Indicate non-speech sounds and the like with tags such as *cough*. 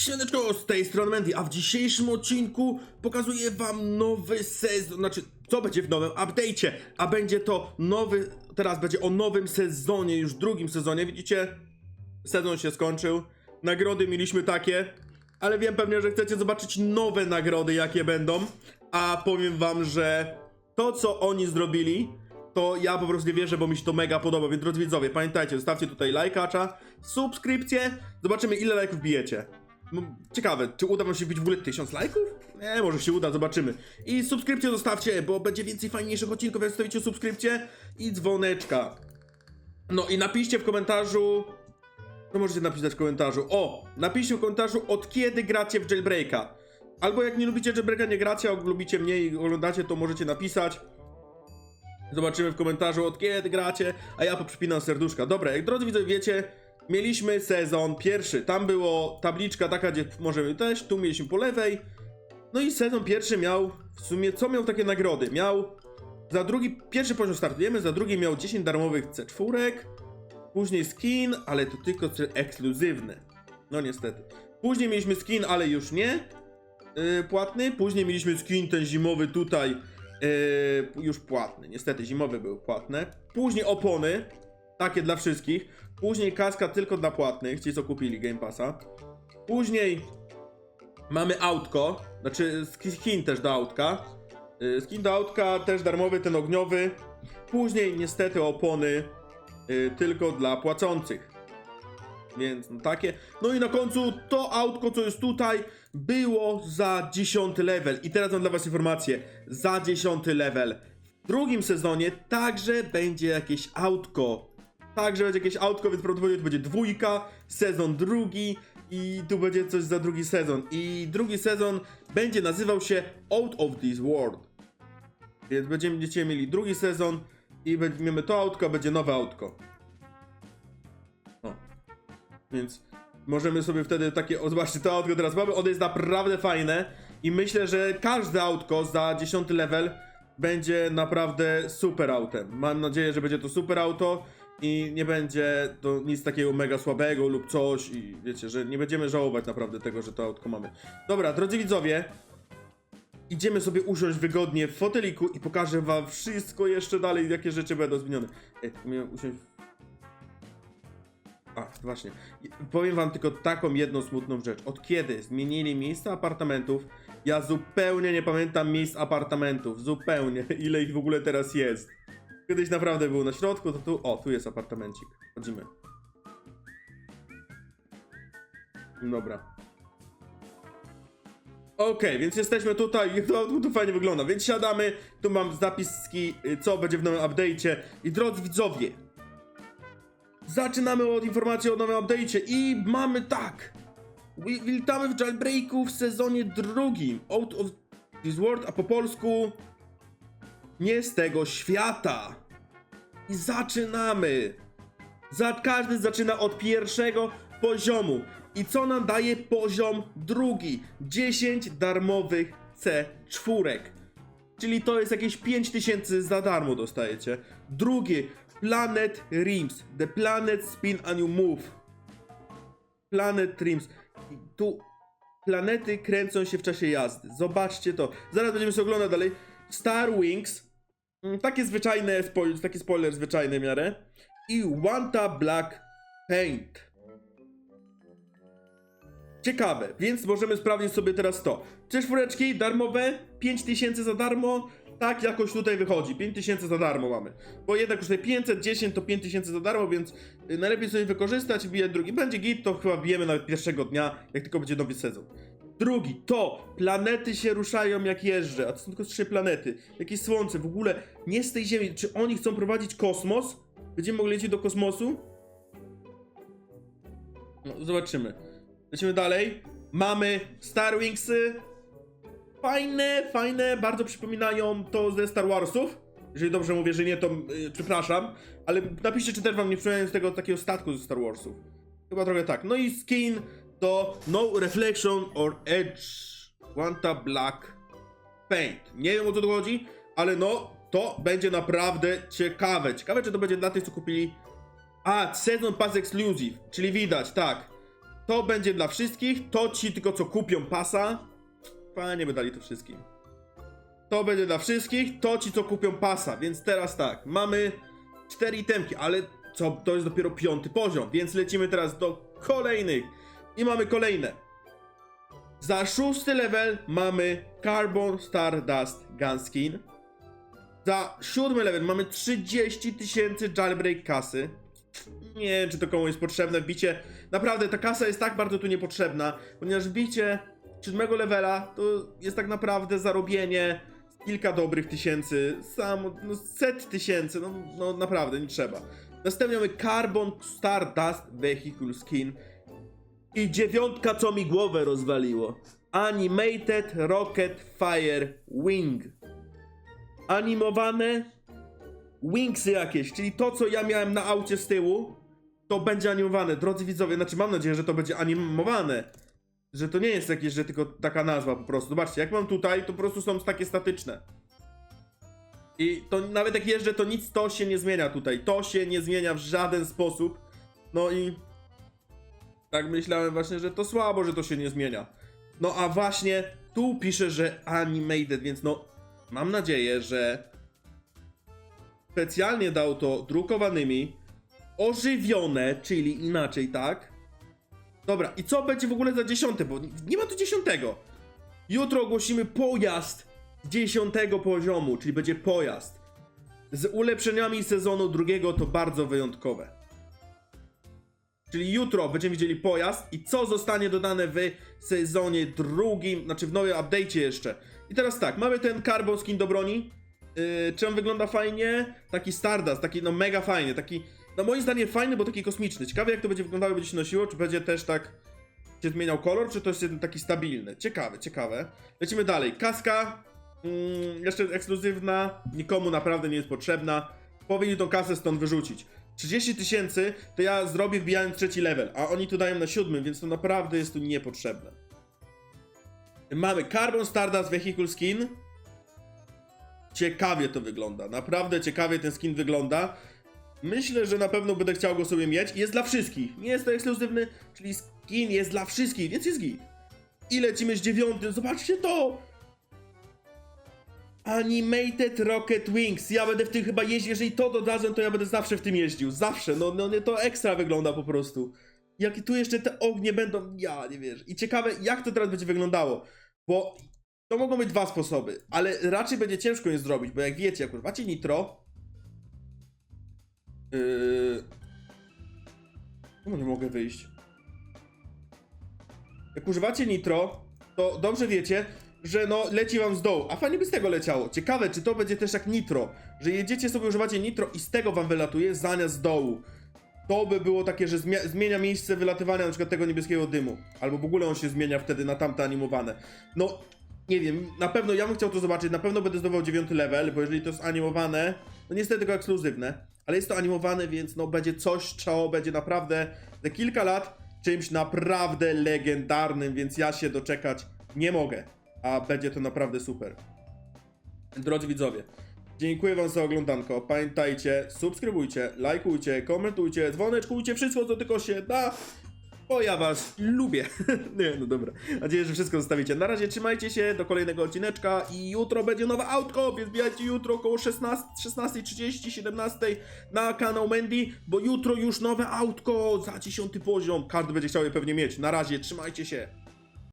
Siemaneczko, z tej strony Mandy, a w dzisiejszym odcinku pokazuję wam nowy sezon, znaczy co będzie w nowym update'cie, a będzie to nowy, teraz będzie o nowym sezonie, już drugim sezonie, widzicie? Sezon się skończył, nagrody mieliśmy takie, ale wiem pewnie, że chcecie zobaczyć nowe nagrody jakie będą, a powiem wam, że to co oni zrobili, to ja po prostu nie wierzę, bo mi się to mega podoba, więc drodzy widzowie, pamiętajcie, zostawcie tutaj lajkacza, subskrypcję, zobaczymy ile lajków bijecie. No, ciekawe, czy uda wam się wbić w ogóle 1000 lajków? Nie, może się uda, zobaczymy. I subskrypcję zostawcie, bo będzie więcej fajniejszych odcinków, jak zostawicie subskrypcję i dzwoneczka. No i napiszcie w komentarzu... Co możecie napisać w komentarzu? O! Napiszcie w komentarzu, od kiedy gracie w jailbreaka. Albo jak nie lubicie jailbreaka, nie gracie, a lubicie mnie i oglądacie, to możecie napisać. Zobaczymy w komentarzu od kiedy gracie, a ja poprzypinam serduszka. Dobra, jak drodzy widzowie wiecie, mieliśmy sezon pierwszy. Tam było tabliczka taka, gdzie możemy też, tu mieliśmy po lewej. No i sezon pierwszy miał, w sumie co miał takie nagrody? Miał za drugi, pierwszy poziom startujemy, za drugi miał 10 darmowych C4, później skin, ale to tylko ekskluzywne. No niestety. Później mieliśmy skin, ale już nie yy, płatny. Później mieliśmy skin ten zimowy tutaj, yy, już płatny. Niestety zimowe były płatne. Później opony, takie dla wszystkich. Później kaska tylko dla płatnych, ci co kupili Game Passa. Później mamy autko, znaczy sk- skin też do autka. Skin do autka też darmowy, ten ogniowy. Później niestety opony yy, tylko dla płacących. Więc no takie. No i na końcu to autko, co jest tutaj, było za 10 level. I teraz mam dla Was informację. Za 10 level. W drugim sezonie także będzie jakieś autko. Także będzie jakieś autko, więc prawdopodobnie to będzie dwójka, sezon drugi i tu będzie coś za drugi sezon. I drugi sezon będzie nazywał się Out of This World. Więc będziemy, będziecie mieli drugi sezon i będziemy to autko, będzie nowe autko. Więc możemy sobie wtedy takie, o zobaczcie, to autko teraz mamy, ono jest naprawdę fajne i myślę, że każde autko za 10 level będzie naprawdę super autem. Mam nadzieję, że będzie to super auto i nie będzie to nic takiego mega słabego lub coś i wiecie, że nie będziemy żałować naprawdę tego, że to autko mamy. Dobra, drodzy widzowie, idziemy sobie usiąść wygodnie w foteliku i pokażę wam wszystko jeszcze dalej, jakie rzeczy będą zmienione. Ej, miałem usiąść a, właśnie. Powiem wam tylko taką jedną smutną rzecz. Od kiedy zmienili miejsca apartamentów, ja zupełnie nie pamiętam miejsc apartamentów. Zupełnie. Ile ich w ogóle teraz jest. Kiedyś naprawdę był na środku, to tu... O, tu jest apartamencik. Chodzimy. Dobra. Okej, więc jesteśmy tutaj, to, to, to fajnie wygląda, więc siadamy, tu mam zapiski, y, co będzie w nowym update'cie i drodzy widzowie, Zaczynamy od informacji o nowym update'cie i mamy tak! Wi- Witamy w jailbreaku w sezonie drugim. Out of this world, a po polsku nie z tego świata. I zaczynamy! Za każdy zaczyna od pierwszego poziomu. I co nam daje poziom drugi? 10 darmowych C4. Czyli to jest jakieś 5000 za darmo dostajecie. Drugie, Planet Rims. The Planet Spin and You Move. Planet Rims. I tu planety kręcą się w czasie jazdy. Zobaczcie to. Zaraz będziemy sobie oglądać dalej. Star Wings. Mm, Takie zwyczajne, taki spoiler zwyczajny w miarę. I Wanta Black Paint. Ciekawe, więc możemy sprawdzić sobie teraz to. Czy czwóreczki darmowe? 5000 za darmo? Tak jakoś tutaj wychodzi. 5000 za darmo mamy. Bo jednak kosztuje 510 to 5000 za darmo, więc y, najlepiej sobie wykorzystać, bije drugi. Będzie git, to chyba bijemy nawet pierwszego dnia, jak tylko będzie nowy sezon. Drugi to planety się ruszają jak jeżdżę, a to są tylko trzy planety. Jakieś słońce, w ogóle nie z tej Ziemi. Czy oni chcą prowadzić kosmos? Będziemy mogli lecieć do kosmosu? No, zobaczymy. Lecimy dalej. Mamy Star Wingsy. Fajne, fajne, bardzo przypominają to ze Star Warsów. Jeżeli dobrze mówię, że nie, to yy, przepraszam. Ale napiszcie, czy też wam nie przypominają z tego takiego statku ze Star Warsów. Chyba trochę tak. No i skin to No Reflection or Edge Wanta Black Paint. Nie wiem o co tu chodzi, ale no to będzie naprawdę ciekawe. Ciekawe, czy to będzie dla tych, co kupili. A, Season Pass Exclusive, czyli widać, tak. to będzie dla wszystkich, to ci tylko co kupią pasa. Fajnie by dali to wszystkim. To będzie dla wszystkich, to ci co kupią pasa, więc teraz tak, mamy cztery itemki, ale co, to jest dopiero piąty poziom, więc lecimy teraz do kolejnych i mamy kolejne. Za szósty level mamy Carbon Stardust Gunskin. Za siódmy level mamy 30 tysięcy jailbreak kasy. Nie wiem, czy to komuś jest potrzebne. Wbicie. Naprawdę, ta kasa jest tak bardzo tu niepotrzebna, ponieważ wbicie siódmego levela to jest tak naprawdę zarobienie kilka dobrych tysięcy, sam, no set tysięcy, no, no naprawdę, nie trzeba. Następnie mamy Carbon Stardust Vehicle Skin i dziewiątka, co mi głowę rozwaliło. Animated Rocket Fire Wing. Animowane wingsy jakieś, czyli to, co ja miałem na aucie z tyłu, to będzie animowane. Drodzy widzowie, znaczy mam nadzieję, że to będzie animowane. Że to nie jest jakieś, że tylko taka nazwa po prostu. Zobaczcie, jak mam tutaj, to po prostu są takie statyczne. I to nawet jak jeżdżę, to nic to się nie zmienia tutaj. To się nie zmienia w żaden sposób. No i tak myślałem właśnie, że to słabo, że to się nie zmienia. No a właśnie tu pisze, że animated, więc no mam nadzieję, że specjalnie dał to drukowanymi, ożywione, czyli inaczej, tak? Dobra, i co będzie w ogóle za dziesiąte, bo nie ma tu dziesiątego. Jutro ogłosimy pojazd dziesiątego poziomu, czyli będzie pojazd. Z ulepszeniami sezonu drugiego to bardzo wyjątkowe. Czyli jutro będziemy widzieli pojazd i co zostanie dodane w sezonie drugim, znaczy w nowym update'cie jeszcze. I teraz tak, mamy ten carbon skin do broni. Yy, czy on wygląda fajnie? Taki Stardust, taki no mega fajnie, taki no moim zdaniem fajny, bo taki kosmiczny. Ciekawe jak to będzie wyglądało, będzie się nosiło, czy będzie też tak się zmieniał kolor, czy to jest jeden taki stabilny. Ciekawe, ciekawe. Lecimy dalej. Kaska, mm, jeszcze ekskluzywna, nikomu naprawdę nie jest potrzebna. Powinni tą kasę stąd wyrzucić. 30 tysięcy to ja zrobię wbijając trzeci level, a oni tu dają na siódmym, więc to naprawdę jest tu niepotrzebne. Mamy Carbon Stardust Vehicle Skin. Ciekawie to wygląda, naprawdę ciekawie ten skin wygląda. Myślę, że na pewno będę chciał go sobie mieć. Jest dla wszystkich. Nie jest to ekskluzywny, czyli skin jest dla wszystkich, więc jest git. I lecimy z dziewiątym. Zobaczcie to! Animated Rocket Wings. Ja będę w tym chyba jeździł. Jeżeli to dodadzą, to ja będę zawsze w tym jeździł. Zawsze. No, no nie, to ekstra wygląda po prostu. Jak tu jeszcze te ognie będą. Ja nie wierzę. I ciekawe, jak to teraz będzie wyglądało. Bo to mogą być dwa sposoby, ale raczej będzie ciężko je zrobić, bo jak wiecie, jak używacie nitro, Yy... Czemu nie mogę wyjść? Jak używacie nitro, to dobrze wiecie, że no leci wam z dołu, a fajnie by z tego leciało. Ciekawe, czy to będzie też jak nitro, że jedziecie sobie, używacie nitro i z tego wam wylatuje zamiast z dołu. To by było takie, że zmienia miejsce wylatywania na przykład tego niebieskiego dymu. Albo w ogóle on się zmienia wtedy na tamte animowane. No, nie wiem, na pewno ja bym chciał to zobaczyć, na pewno będę zdobywał dziewiąty level, bo jeżeli to jest animowane, no niestety tylko ekskluzywne, ale jest to animowane, więc no będzie coś, co będzie naprawdę za kilka lat czymś naprawdę legendarnym, więc ja się doczekać nie mogę, a będzie to naprawdę super. Drodzy widzowie, dziękuję wam za oglądanko, pamiętajcie, subskrybujcie, lajkujcie, komentujcie, dzwoneczkujcie, wszystko co tylko się da, bo ja was lubię. *laughs* Nie, no dobra. Mam nadzieję, że wszystko zostawicie. Na razie trzymajcie się do kolejnego odcineczka i jutro będzie nowe autko, więc bijajcie jutro około 16, 16.30, 17 na kanał Mandy, bo jutro już nowe autko za 10 poziom. Każdy będzie chciał je pewnie mieć. Na razie, trzymajcie się.